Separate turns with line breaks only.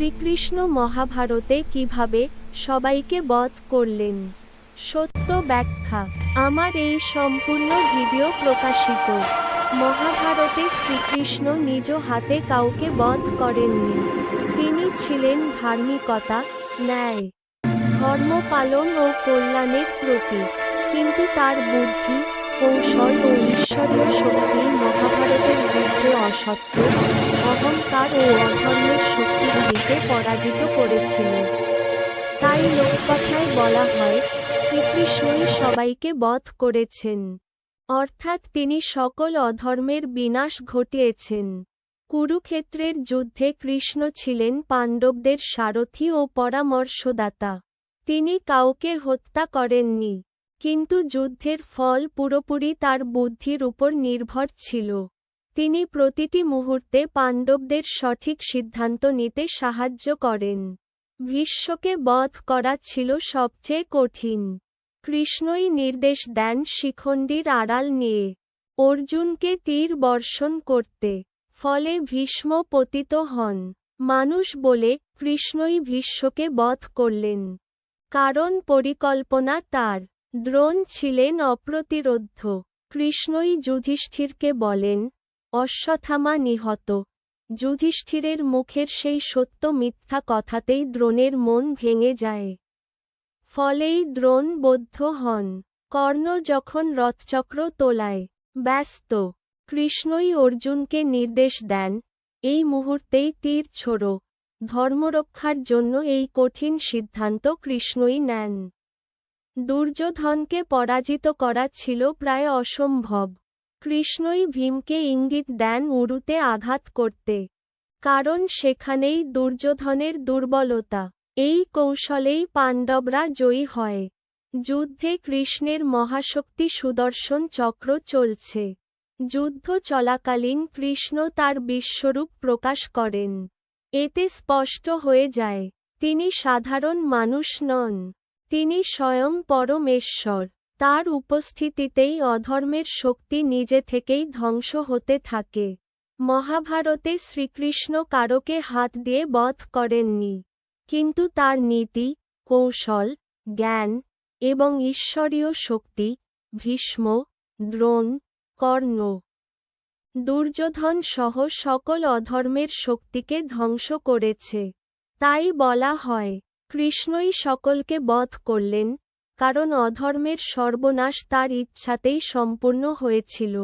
শ্রীকৃষ্ণ মহাভারতে কীভাবে সবাইকে বধ করলেন? সত্য ব্যাখ্যা। আমার এই সম্পূর্ণ ভিডিও প্রকাশিত। মহাভারতে শ্রীকৃষ্ণ নিজ হাতে কাউকে বধ করেননি। তিনি ছিলেন ধার্মিকতা, ন্যায়, ধর্ম পালন ও কল্যাণের প্রতীক। কিন্তু তার বুদ্ধি, কৌশল ও ঈশ্বরীয় শক্তি মহাভারতের যুদ্ধে অসত্য। অহংকার ও অধর্মের শক্তিগুলিকে পরাজিত করেছিল তাই লোককথায় বলা হয়, শ্রীকৃষ্ণই সবাইকে বধ করেছেন। অর্থাৎ তিনি সকল অধর্মের বিনাশ ঘটিয়েছেন। কুরুক্ষেত্রের যুদ্ধে কৃষ্ণ ছিলেন পাণ্ডবদের সারথি ও পরামর্শদাতা। তিনি কাউকে হত্যা করেননি, কিন্তু যুদ্ধের ফল পুরোপুরি তার বুদ্ধির উপর নির্ভর ছিল। তিনি প্রতিটি মুহূর্তে পাণ্ডবদের সঠিক সিদ্ধান্ত নিতে সাহায্য করেন। ভীষ্মকে বধ করা ছিল সবচেয়ে কঠিন। কৃষ্ণই নির্দেশ দেন শিখণ্ডীর আড়াল নিয়ে অর্জুনকে তীর বর্ষণ করতে। ফলে ভীষ্ম পতিত হন। মানুষ বলে কৃষ্ণই ভীষ্মকে বধ করলেন। কারণ পরিকল্পনা তার। দ্রোণ ছিলেন অপ্রতিরোধ্য। কৃষ্ণই যুধিষ্ঠিরকে বলেন অশ্বথামা নিহত। যুধিষ্ঠিরের মুখের সেই সত্য মিথ্যা কথাতেই দ্রোণের মন ভেঙে যায়। ফলেই দ্রোণ বদ্ধ হন। কর্ণ যখন রথচক্র তোলায়, ব্যস্ত। কৃষ্ণই অর্জুনকে নির্দেশ দেন, এই মুহূর্তেই তীর ছোড়ো। ধর্মরক্ষার জন্য এই কঠিন সিদ্ধান্ত কৃষ্ণই নেন। দুর্যোধনকে পরাজিত করা ছিল প্রায় অসম্ভব। কৃষ্ণই ভীমকে ইঙ্গিত দেন উরুতে আঘাত করতে, কারণ সেখানেই দুর্যোধনের দুর্বলতা। এই কৌশলেই পাণ্ডবরা জয়ী হয়। যুদ্ধে কৃষ্ণের মহাশক্তি সুদর্শন চক্র চলছে। যুদ্ধ চলাকালীন কৃষ্ণ তার বিশ্বরূপ প্রকাশ করেন। এতে স্পষ্ট হয়ে যায়, তিনি সাধারণ মানুষ নন, তিনি স্বয়ং পরমেশ্বর। তার উপস্থিতিতেই অধর্মের শক্তি নিজে থেকেই ধ্বংস হতে থাকে। মহাভারতে শ্রীকৃষ্ণ কারোকে হাত দিয়ে বধ করেননি, কিন্তু তার নীতি, কৌশল, জ্ঞান এবং ঈশ্বরীয় শক্তি, ভীষ্ম, দ্রোণ, কর্ণ, দুর্যোধন সহ সকল অধর্মের শক্তিকে ধ্বংস করেছে। তাই বলা হয়, কৃষ্ণই সকলকে বধ করলেন কারণ অধর্মের সর্বনাশ তার ইচ্ছাতেই সম্পূর্ণ হয়েছিল।